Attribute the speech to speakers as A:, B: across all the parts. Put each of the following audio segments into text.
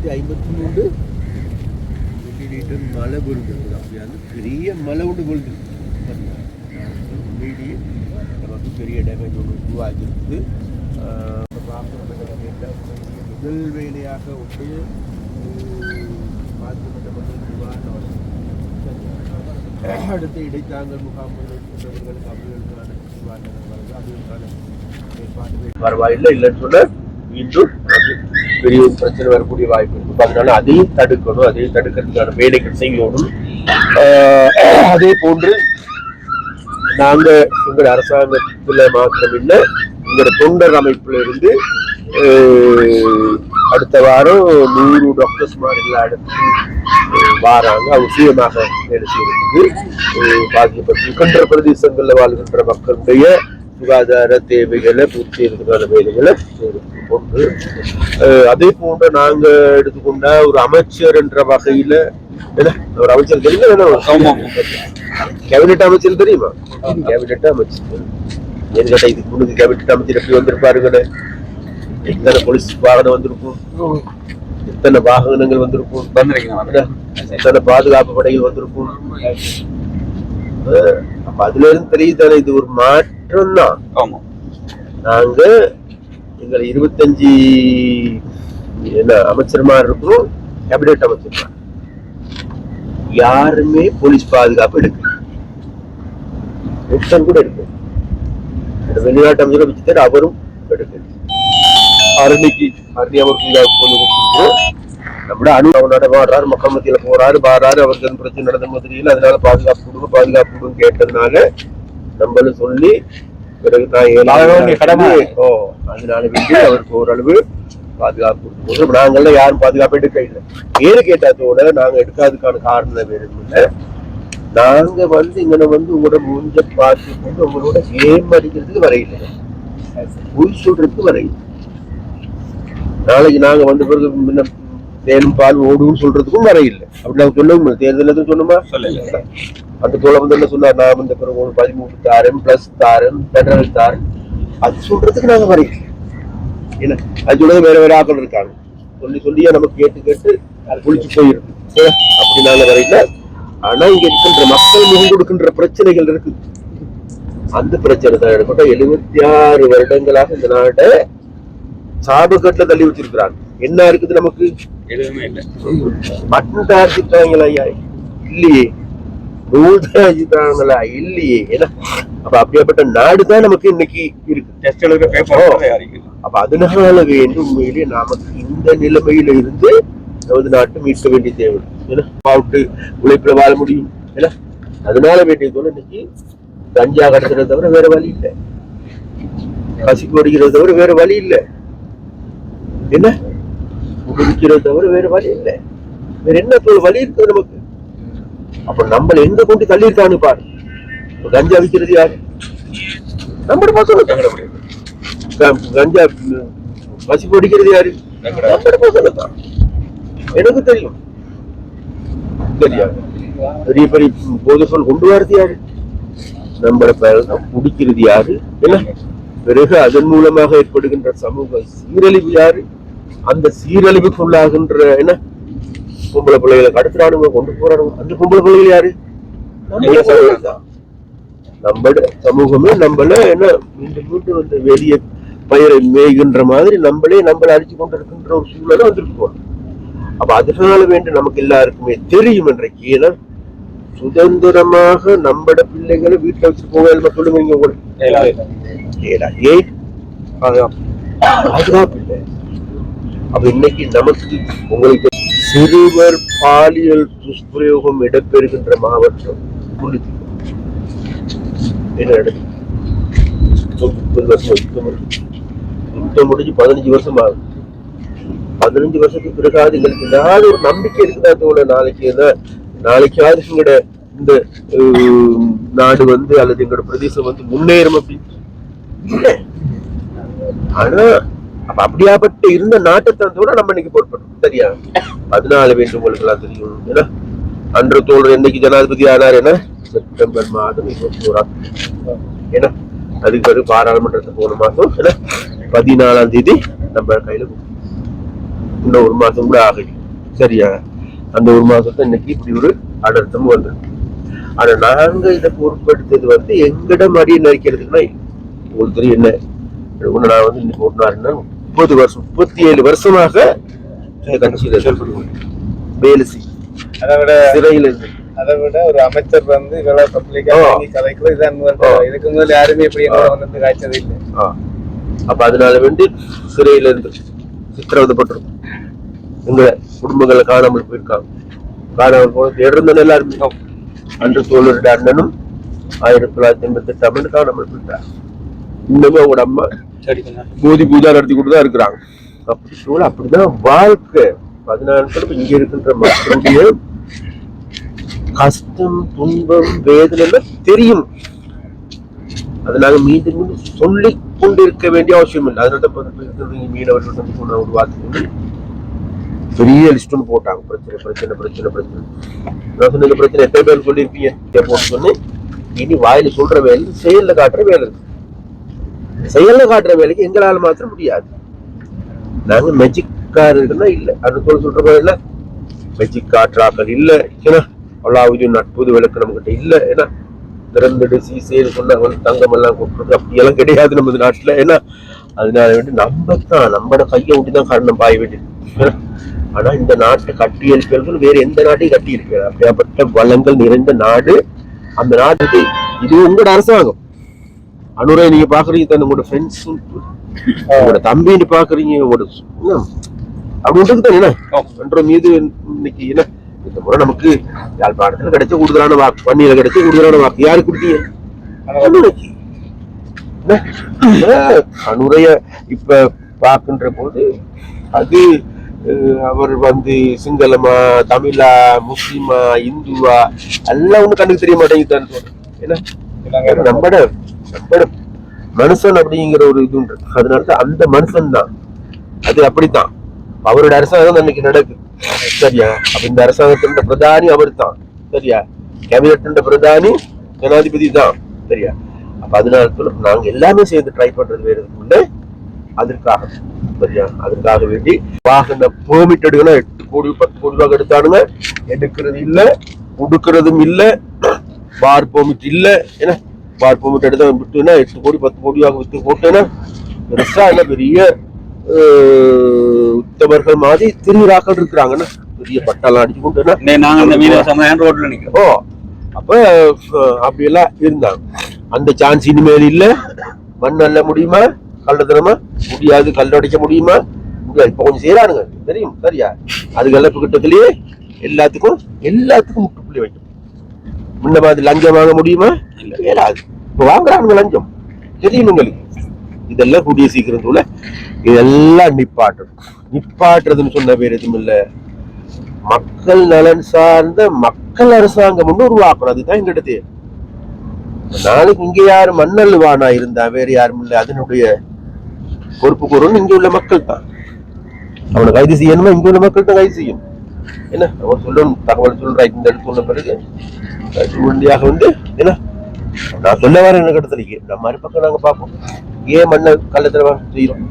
A: நூற்றி ஐம்பத்தி மூன்று மில்லிலீட்டர் மழை விழுந்தது அப்படியே வந்து பெரிய மழை ஒன்று விழுந்து மீடி நமக்கு பெரிய டேமேஜ் ஒன்று உருவாகிருக்குது ஆஹ் முதல் வேலையாக வந்து பாதிக்கப்பட்ட நிவாரணம் அடுத்து இடைத்தாங்கல் முகாம்கள் இருக்கின்றவர்களுக்கு அவர்களுக்கான நிவாரணங்கள் வருது இல்லைன்னு சொல்ல மீண்டும் பெரிய ஒரு பிரச்சனை வரக்கூடிய வாய்ப்பு இருக்கு. அதனால அதையும் தடுக்கணும். அதையும் தடுக்கிறதுக்கான வேலைகள் செய்யணும். அதே போன்று நாங்க எங்கள் அரசாங்கத்துல மாத்திரம் இல்லை எங்களோட தொண்டர் அமைப்புல இருந்து அடுத்த வாரம் நூறு டாக்டர்ஸ் மாதிரி எல்லா இடத்துக்கும் வாராங்க. அவசியமாக வேலை செய்யறதுக்கு பாதிக்கப்பட்டு கண்ட பிரதேசங்கள்ல வாழ்கின்ற மக்களுடைய சுகாதார தேவைகளை பூர்த்தி செய்யறதுக்கான வேலைகளை கொண்டு அதே போன்று நாங்க எடுத்துக்கொண்ட ஒரு அமைச்சர் என்ற வகையில என்ன? ஒரு அமைச்சர் தெரியல கேபினெட் அமைச்சர் தெரியுமா? கேபினெட் அமைச்சர். ஏன்னு கேட்டா இதுக்கு முன்னுக்கு கேபினெட் அமைச்சர் எப்படி வந்திருப்பாருங்கன்னு எத்தனை போலீஸ் வாகனம் வந்திருக்கும்? எத்தனை வாகனங்கள் வந்திருக்கும்? எத்தனை பாதுகாப்பு படைகள் வந்திருக்கும்? அப்ப அதுல இருந்து தெரியுதானே இது ஒரு மாற்றம் தான்
B: ஆமா.
A: நாங்க எங்களை இருபத்தஞ்சு என்ன அமைச்சர்மார் இருக்கிறோம் கேபினெட் அமைச்சர்மார் யாருமே போலீஸ் பாதுகாப்பு எடுக்கல. ஒருத்தன் கூட எடுக்கல. வெளிநாட்டு அமைச்சரை வச்சுட்டு அவரும் எடுக்கல. அரணிக்கு அரணி அவருக்கு கொடுத்துருக்கோம் நம்மள அணு அவர் நடமாடுறாரு மக்கள் மத்தியில போறாரு வாராரு அவருக்கு பிரச்சனை நடந்த மாதிரியில் அதனால பாதுகாப்பு கொடுங்க பாதுகாப்பு கொடுங்க கேட்டதுனால நம்மளும் சொல்லி பிறகு
B: வேண்டிய கடமை.
A: ஓ அதனால வேண்டி அவருக்கு ஓரளவு பாதுகாப்பு கொடுக்கும்போது நாங்கள்லாம் யாரும் பாதுகாப்பு எடுக்க இல்லை ஏன்னு கேட்டாத்தோட நாங்க எடுக்காததுக்கான காரணம் வேறு இல்லை நாங்க வந்து இங்க வந்து உங்களோட மூஞ்ச பார்த்து கொண்டு உங்களோட கேம் அடிக்கிறதுக்கு வரையில்லை பொய் சொல்றதுக்கு வரையில்லை நாளைக்கு நாங்க வந்த பிறகு முன்ன தேனும் பால் ஓடுன்னு சொல்றதுக்கும் வரையில்லை அப்படி நாங்க சொல்லவும் தேர்தல் எதுவும் சொன்னோமா?
B: சொல்லல.
A: அந்த தோழ வந்து என்ன சொன்னார்? நான் வந்த பிறகு பதிமூணு தாரன் பிளஸ் தாரன் பெடரல் தாரன் அது சொல்றதுக்கு நாங்க வரையில்லை என்ன அது சொல்றது வேற வேற ஆக்கள் இருக்காங்க. சொல்லி சொல்லியே நமக்கு கேட்டு கேட்டு அது குளிச்சு போயிருக்கு? அப்படி நாங்க வரையில ஆனா இங்க இருக்கின்ற மக்கள் முகம் கொடுக்கின்ற பிரச்சனைகள் இருக்கு. அந்த பிரச்சனை தான் எடுக்கட்டும் எழுபத்தி ஆறு வருடங்களாக இந்த நாட்டை சாபக்கட்டுல தள்ளி வச்சிருக்கிறாங்க. என்ன இருக்குது நமக்கு?
B: எதுவுமே இல்லை.
A: பட்டன் தயாரிச்சுட்டாங்களா ஐயா? இல்லையே. நூல் தயாரிச்சுட்டாங்களா இல்லையே. ஏன்னா அப்ப அப்படியாப்பட்ட நாடு தான் நமக்கு இன்னைக்கு இருக்கு.
B: டெஸ்ட் எழுதுற பேப்பர் தயாரிக்குது
A: அப்ப அதனால வேண்டும் உண்மையிலேயே நமக்கு இந்த நிலைமையில இருந்து நமது நாட்டு மீட்க வேண்டிய தேவை. ஏன்னா பாவுட்டு உழைப்புல வாழ முடியும். ஏன்னா அதனால வேண்டியதோட இன்னைக்கு கஞ்சா கடத்துறத தவிர வேற வழி இல்லை. பசிக்கு ஒடிக்கிறத தவிர வேற வழி இல்லை. என்ன? உபயோகிக்கிறத தவிர வேற வழி இல்லை வேற என்ன வழி இருக்குது நமக்கு அப்ப நம்மள எங்க கொண்டு தள்ளியிருக்கான்னு பாரு கஞ்சா விற்கிறது யாரு நம்மட பசங்க கஞ்சா பசி பிடிக்கிறது யாரு நம்மட பசங்க தான் எனக்கு தெரியும் தெரியாது பெரிய பெரிய போதை சொல் கொண்டு வரது யாரு நம்மட பேர் குடிக்கிறது யாரு என்ன பிறகு அதன் மூலமாக ஏற்படுகின்ற சமூக சீரழிவு யாரு அந்த சீரழிவுக்குள்ளாகின்ற என்ன? பொம்பளை பிள்ளைகளை கடத்துறானுங்க கொண்டு போறானுங்க. அந்த பொம்பளை பிள்ளைகள் யாரு? நம்மட சமூகமே. நம்மள என்ன மீண்டும் மீண்டும் அந்த வெளிய பயிரை மேய்கின்ற மாதிரி நம்மளே நம்மளை அழிச்சு கொண்டிருக்கின்ற ஒரு சூழலை வந்திருக்கோம் அப்ப அதனால வேண்டி நமக்கு எல்லாருக்குமே தெரியும் இன்றைக்கு ஏன்னா சுதந்திரமாக நம்மட பிள்ளைகளை வீட்டுல வச்சுட்டு போக சொல்லுங்க இங்க கூட? ஏன்? பாதுகாப்பு இல்லை. அப்ப இன்னைக்கு நமக்கு உங்களுக்கு சிறுவர் பாலியல் துஷ்பிரயோகம் இடம்பெறுகின்ற மாவட்டம் முல்லைத்தீவு என்ன நடக்குது? முப்பது வருஷம் யுத்தம் யுத்தம் முடிஞ்சு பதினஞ்சு வருஷம் ஆகுது. பதினஞ்சு வருஷத்துக்கு பிறகாது எங்களுக்கு ஏதாவது ஒரு நம்பிக்கை இருக்குதா தோட நாளைக்கு என்ன நாளைக்காவது எங்களோட இந்த நாடு வந்து அல்லது எங்களோட பிரதேசம் வந்து முன்னேறும் அப்படின்னு ஆனா அப்ப அப்படியாப்பட்ட இருந்த நாட்டை தந்தோட நம்ம இன்னைக்கு பொறுப்படும் சரியா? அதனால வேண்டும் உங்களுக்கு எல்லாம் தெரியும். ஏன்னா அன்று தோழர் என்னைக்கு ஜனாதிபதி ஆனார் என்ன செப்டம்பர் மாதம் இருபத்தி ஏன்னா அதுக்கு பிறகு பாராளுமன்றத்தை போன மாசம் ஏன்னா பதினாலாம் தேதி நம்ம கையில இன்னும் ஒரு மாசம் கூட ஆகுது சரியா? அந்த ஒரு மாசத்தை இன்னைக்கு இப்படி ஒரு அடர்த்தம் வந்து ஆனா நாங்க இதை பொருட்படுத்தது வந்து எங்கிடம் அடியை நரிக்கிறதுக்குன்னா உங்களுக்கு தெரியும் என்ன? ஒண்ணு நான் வந்து இன்னைக்கு ஒரு நாள் முப்பது வருஷம் முப்பத்தி ஏழு வருஷமாக வேலை
C: அதை விட
A: சிறையில் இருந்து.
C: அதை விட ஒரு அமைச்சர் வந்து இவ்வளவு பப்ளிக்கா. கதைக்குள்ள இதான். இதுக்கு முதல்ல யாருமே இப்படி. வந்து காய்ச்சது இல்லை.
A: அப்ப அதனால வேண்டி சிறையில இருந்து சித்திரவதைப்பட்டிருக்கும் எங்க குடும்பங்களை காணாமல் போயிருக்காங்க. காணாமல் போன தேடுறதுன்னு எல்லாருமே. அன்று தோழருடைய அண்ணனும் ஆயிரத்தி தொள்ளாயிரத்தி எண்பத்தி எட்டாம் ஆண்டு காணாமல் போயிட்டார். இன்னமும் அவங்களோட அம்மா போதி பூஜா நடத்தி கொண்டு தான் இருக்கிறாங்க. அப்படி சூழல் அப்படிதான் வாழ்க்கை. பதினாலு பேர் இங்க இருக்கின்ற மக்களுடைய கஷ்டம் துன்பம் வேதனை எல்லாம் தெரியும். அது நாங்க மீண்டும் மீண்டும் சொல்லி கொண்டிருக்க வேண்டிய அவசியம் இல்லை. அதனால தான் மீனவர்கள் வந்து சொன்ன ஒரு வார்த்தை பெரிய லிஸ்ட் ஒன்று போட்டாங்க. பிரச்சனை பிரச்சனை பிரச்சனை பிரச்சனை. நான் சொன்ன இந்த பிரச்சனை எத்தனை பேர் சொல்லியிருப்பீங்க? போட்டு சொன்னேன். இனி வாயில சொல்ற வேலை செயல்ல காட்டுற வேலை இருக்கு. செயல்ல காட்டுற வேலைக்கு எங்களால மாத்திரம் முடியாது. நாங்க மெஜிக்காரர்கள்னா இல்ல. அது சொல்ல சொல்ற போல இல்ல. மெஜிக் காற்றாக்கள் இல்ல. ஏன்னா அல்லாவுதீன் நட்புது விளக்கு நம்ம கிட்ட இல்ல. ஏன்னா திறந்துட்டு சீசேன்னு சொன்ன வந்து தங்கம் எல்லாம் கொடுக்குறது அப்படியெல்லாம் கிடையாது நம்ம நாட்டில். நாட்டுல ஏன்னா அதனால வேண்டி நம்ம தான் நம்மட கையை விட்டு தான் காரணம் பாய வேண்டியது. ஆனா இந்த நாட்டை கட்டி எழுப்பியவர்கள் வேற எந்த நாட்டையும் கட்டி இருக்கிறார் அப்படியாப்பட்ட வளங்கள் நிறைந்த நாடு அந்த நாட்டுக்கு இது உங்களோட அரசாங்கம். அனுரை நீங்க பாக்குறீங்க தானே உங்களோட ஃப்ரெண்ட்ஸ் உங்களோட தம்பின்னு பாக்குறீங்க உங்களோட அப்படி விட்டுக்கு தானே என்ன? என்ற மீது இன்னைக்கு என்ன? இந்த முறை நமக்கு யாழ்ப்பாணத்துல கிடைச்ச கூடுதலான வாக்கு பன்னியில கிடைச்ச கூடுதலான வாக்கு. யாரு கொடுத்தீங்க? அனுரைய இப்ப பார்க்கின்ற போது அது அவர் வந்து சிங்களமா தமிழா முஸ்லிமா இந்துவா எல்லாம் ஒண்ணு கண்ணுக்கு தெரிய மாட்டேங்குது ஏன்னா நம்மட நம்மட மனுஷன் அப்படிங்கிற ஒரு இது உண்டு. அதனால அந்த மனுஷன் தான். அது அப்படித்தான். அவரோட அரசாங்கம் அன்னைக்கு நடக்குது சரியா? அப்ப இந்த அரசாங்கத்தின் பிரதானி அவர் தான் சரியா? கேபினட் பிரதானி ஜனாதிபதி தான். சரியா? அப்ப அதனால சொல்ல நாங்க எல்லாமே சேர்ந்து ட்ரை பண்றது வேறு எதுவும் இல்லை. அதற்காக சரியா? அதற்காக வேண்டி வாகன பெர்மிட் எடுக்கணும். எட்டு கோடி பத்து கோடி ரூபாய் எடுத்தானுங்க எடுக்கிறது இல்ல கொடுக்கறதும் இல்லை. பார் பெர்மிட் இல்ல என்ன? பார் பெர்மிட் எடுத்தா விட்டுனா எட்டு கோடி பத்து கோடி ரூபாய் வித்து போட்டேன்னா பெருசா இல்ல பெரிய உத்தமர்கள் மாதிரி திருவிழாக்கள் இருக்கிறாங்கன்னா பெரிய பட்டாலாம் அடிச்சு கொண்டுனா
B: இன்னைக்கு நாங்க இந்த மீனவ சமுதாயம் ரோட்ல நிக்கிறோம்.
A: ஓ அப்ப அப்படியெல்லாம் இருந்தாங்க. அந்த சான்ஸ் இனிமேல் இல்ல. மண் அள்ள முடியுமா? கள்ளத்தனமா முடியாது. கல் உடைக்க முடியுமா? முடியாது இப்ப கொஞ்சம் செய்யறானுங்க தெரியும் சரியா? அதுக்கெல்லாம் இப்ப கிட்டத்திலேயே எல்லாத்துக்கும் எல்லாத்துக்கும் முட்டுப்புள்ளி வைக்கும். முன்ன மாதிரி லஞ்சம் வாங்க முடியுமா? இல்ல. இயலாது இப்ப வாங்குறானுங்க லஞ்சம். தெரியும் உங்களுக்கு? இதெல்லாம் கூடிய சீக்கிரத்துல இதெல்லாம் நிப்பாட்டணும். நிப்பாட்டுறதுன்னு சொன்ன பேர் எதுவும் இல்ல. மக்கள் நலன் சார்ந்த மக்கள் அரசாங்கம் உருவாக்கணும். அதுதான் எங்க இடத்து. நாளைக்கு இங்க யாரு மண்ணல் வானா இருந்தா வேற யாரும் இல்ல. அதனுடைய பொறுப்பு கூறணும். இங்க உள்ள மக்கள் தான். அவனை கைது செய்யணுமா? இங்க உள்ள மக்கள் தான் கைது செய்யும் என்ன? அவன் சொல்லணும். தகவல் சொல்றா இந்த இடத்து சொன்ன பிறகு. வண்டியாக வந்து என்ன? நான் சொல்ல வரேன் என்ன கடத்தலைக்கு நம்ம மறுபக்கம் நாங்க பார்ப்போம். ஏன் மண்ணை கள்ளத்துல செய்யறோம்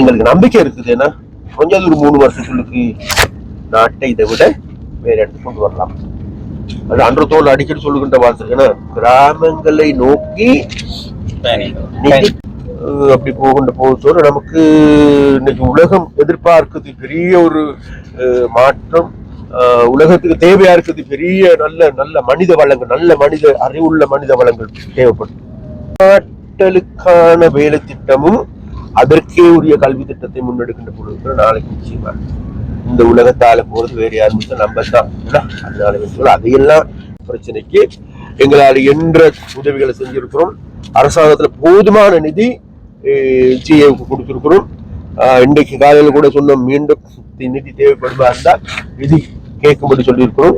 A: எங்களுக்கு நம்பிக்கை இருக்குது ஏன்னா கொஞ்சம் ஒரு மூணு வருஷத்துக்கு நாட்டை இதை விட வேற இடத்துக்கு கொண்டு வரலாம். அது அன்றத்தோடு அடிக்கடி சொல்லுகின்ற வார்த்தை ஏன்னா கிராமங்களை நோக்கி அப்படி போகின்ற போதோடு நமக்கு இன்னைக்கு உலகம் எதிர்பார்க்குது. பெரிய ஒரு மாற்றம். உலகத்துக்கு தேவையா இருக்குது பெரிய நல்ல நல்ல மனித வளங்கள் நல்ல மனித அறிவுள்ள மனித வளங்கள் தேவைப்படும். நாட்டலுக்கான வேலை திட்டமும் அதற்கே உரிய கல்வி திட்டத்தை முன்னெடுக்கின்ற பொழுது நாளைக்கு நிச்சயமா இந்த உலகத்தால போறது வேற யாரும் நம்ம தான் அதனால சொல்ல அதையெல்லாம் பிரச்சனைக்கு எங்களால் என்ற உதவிகளை செஞ்சிருக்கிறோம். அரசாங்கத்துல போதுமான நிதி ஜிஏவுக்கு கொடுத்துருக்கிறோம். இன்றைக்கு காலையில் கூட சொன்னோம் மீண்டும் நிதி தேவைப்படுமா இருந்தால் நிதி கேட்கும்படி சொல்லியிருக்கிறோம்.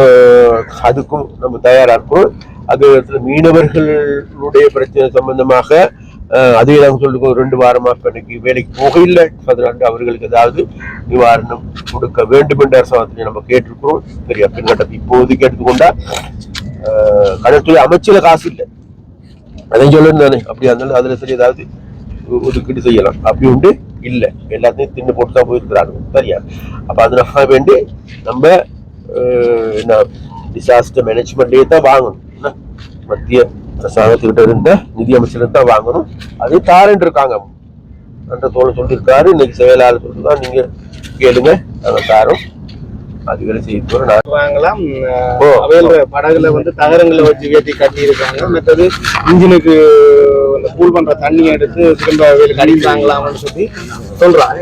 A: ஆஹ் அதுக்கும் நம்ம தயாரா இருக்கிறோம் அதே நேரத்தில் மீனவர்களுடைய பிரச்சனை சம்பந்தமாக அதே நாங்கள் சொல்லிருக்கோம் ரெண்டு வாரமாக இப்ப இன்னைக்கு வேலைக்கு போகவில்லை அதனால அவர்களுக்கு ஏதாவது நிவாரணம் கொடுக்க வேண்டும் என்ற அரசாங்கத்தை நம்ம கேட்டிருக்கிறோம். சரியா பின்கட்டம் இப்போதைக்கு எடுத்துக்கொண்டா ஆஹ் கடற்துறை அமைச்சல காசு இல்லை. அதையும் சொல்லணும் தானே அப்படி இருந்தாலும் அதுல சரி ஏதாவது ஒதுக்கீடு செய்யலாம். அப்படி உண்டு? இல்லை. எல்லாத்தையும் தின்னு போட்டு தான் போயிருக்கிறாங்க. சரியா? அப்ப அதனால வேண்டி நம்ம என்ன டிசாஸ்டர் மேனேஜ்மெண்ட்லேயே தான் வாங்கணும். என்ன? மத்திய அரசாங்கத்துக்கிட்ட இருந்த நிதி தான் வாங்கணும். அதே தாரன் இருக்காங்க. அந்த தோழ சொல்லியிருக்காரு. இன்னைக்கு செயலாளர் சொல்லிதான் நீங்கள் கேளுங்க. நாங்கள் தாரோம். அது வேலை செய்ய போறோம்
C: படகுல வந்து தகரங்களை வச்சு ஏற்றி கட்டி இருக்காங்க மற்றது இன்ஜினுக்கு அந்த கூல் பண்ற தண்ணி எடுத்து திரும்ப அவையில அடிப்பாங்களாம்னு சொல்லி சொல்றாங்க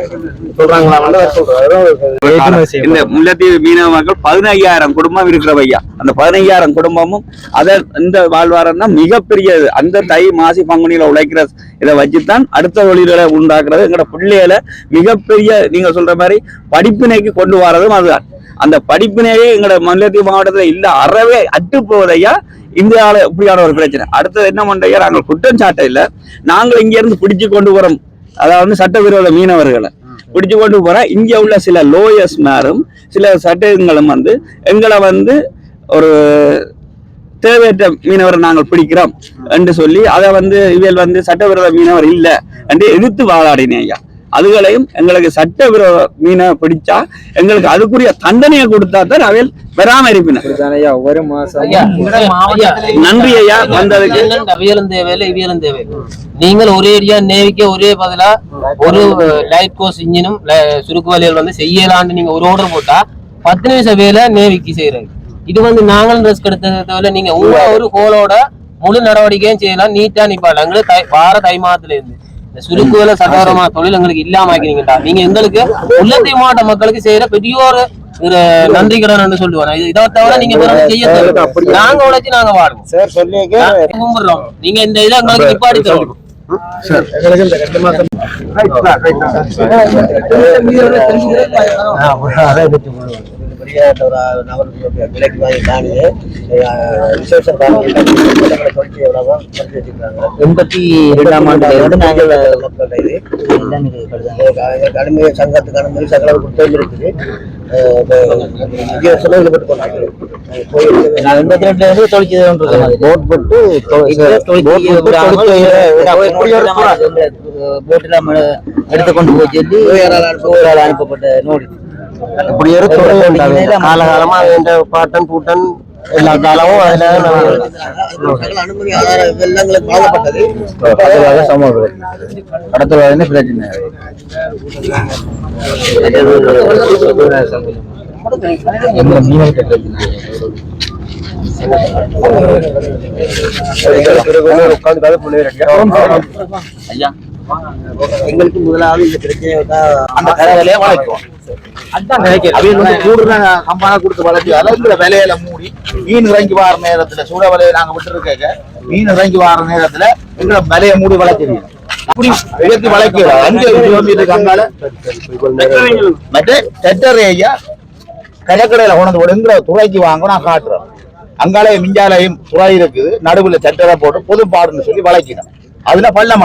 C: சொல்றாங்களாம்னு சொல்றாங்க
B: இந்த முல்லைத்தீவு மீனவ மக்கள் பதினையாயிரம் குடும்பம் இருக்கிற ஐயா அந்த பதினையாயிரம் குடும்பமும் அதை இந்த வாழ்வாரம் தான் மிகப்பெரியது. அந்த தை மாசி பங்குனியில உழைக்கிற இதை வச்சுதான் அடுத்த தொழில்களை உண்டாக்குறது. எங்களோட பிள்ளைகளை மிகப்பெரிய நீங்க சொல்ற மாதிரி படிப்பினைக்கு கொண்டு வரதும் அதுதான் அந்த படிப்பினையே எங்களோட முல்லைத்தீவு மாவட்டத்துல இல்ல அறவே அட்டு போவதையா இந்தியாவில இப்படியான ஒரு பிரச்சனை. அடுத்தது என்ன பண்ணுறையா நாங்கள் குற்றம் சாட்ட இல்ல. நாங்கள் இங்க இருந்து பிடிச்சு கொண்டு வரோம். அதாவது சட்டவிரோத மீனவர்களை பிடிச்சு கொண்டு போற இங்கே உள்ள சில லோயர்ஸ் மேரும் சில சட்டங்களும் வந்து எங்களை வந்து ஒரு தேவையற்ற மீனவரை நாங்கள் பிடிக்கிறோம் என்று சொல்லி அதை வந்து இவள் வந்து சட்டவிரோத மீனவர் இல்லை என்று எதிர்த்து வாதாடினேன் ஐயா. அதுகளையும் எங்களுக்கு சட்டவிரோத மீனை பிடிச்சா எங்களுக்கு அதுக்குரிய தண்டனையை கொடுத்தா தான் அவையில் வராம இருப்பினர்
C: ஒரு மாசம்
B: நன்றி ஐயா வந்ததுக்கு.
D: அவியலும் தேவையில்லை இவியலும் தேவை நீங்கள் ஒரே ஏரியா நேவிக்க ஒரே பதிலா ஒரு லைட் கோர்ஸ் இன்ஜினும் சுருக்கு வழிகள் வந்து செய்யலான்னு நீங்க ஒரு ஆர்டர் போட்டா பத்து நிமிஷம் வேலை நேவிக்கு செய்யறது இது வந்து நாங்களும் ரிஸ்க் எடுத்ததை தவிர நீங்க உங்க ஒரு கோலோட முழு நடவடிக்கையும் செய்யலாம் நீட்டா நிப்பாடலாம் எங்களுக்கு தை- வார தை மாதத்துல இருந்து இந்த சுருக்கு வேலை சட்டவரமா தொழில் எங்களுக்கு இல்லாம ஆக்கிறீங்கடா நீங்க எங்களுக்கு உள்ளத்தை மாவட்ட மக்களுக்கு செய்யற பெரிய ஒரு நன்றி கடன் சொல்லுவாங்க இது இதை தவிர நீங்க செய்ய தேவை நாங்க உழைச்சு நாங்க வாடுவோம்
C: சார் சொல்லிங்க
D: கும்பிடுறோம். நீங்க இந்த இதை எங்களுக்கு நிப்பாடி தரணும்.
C: எங்களுக்கு ரெண்டு மாசம்
E: விலைக்கு வாங்கி தாண்டி விசேஷ தொழிற்சி எவ்வளவோ குறைச்சி வச்சிருக்காங்க.
D: எண்பத்தி இரண்டாம் இருந்து நாங்கள்
E: மக்கள் இது. கடுமைய சங்கத்துக்கு அனுமதி இருக்குது
D: எண்பத்தி தொழிற்சி
E: போட் போட்டு
D: போட்டுல எடுத்துக்கொண்டு போய் சொல்லி அனுப்பப்பட்ட நோடி.
E: இப்படி ஒரு துறை உண்டாகுது காலகாலமா வேண்ட பாட்டன் பூட்டன் எல்லா காலமும் அதுல அனுமதி ஆதாரம் இதெல்லாம் எங்களுக்கு வழங்கப்பட்டது
D: கடத்தல் பிரச்சனை
A: உட்காந்து
D: ஐயா
E: எங்களுக்கு முதலாவது இந்த பிரச்சனையை
C: அந்த கரையிலே வளைக்கும் அவங்க வந்து கூடுற கம்பான கொடுத்து வளைச்சு அளவுங்கிற விலையில மூடி மீன் இறங்கி வார நேரத்துல சூட விலையை நாங்க விட்டு இருக்க மீன் இறங்கி வார நேரத்துல எங்களை விலையை மூடி வளைச்சிருக்கோம் அப்படி உயர்த்தி வளைக்கிற அஞ்சு கிலோமீட்டர் கங்கால மற்ற டெட்டர் வந்து எங்கிற துறைக்கு வாங்க நான் காட்டுறோம் அங்காலே மிஞ்சாலையும் துறை இருக்குது. நடுவுல சட்டரை போட்டு பொது பாடுன்னு சொல்லி வளைக்கணும் அதுல பள்ளம்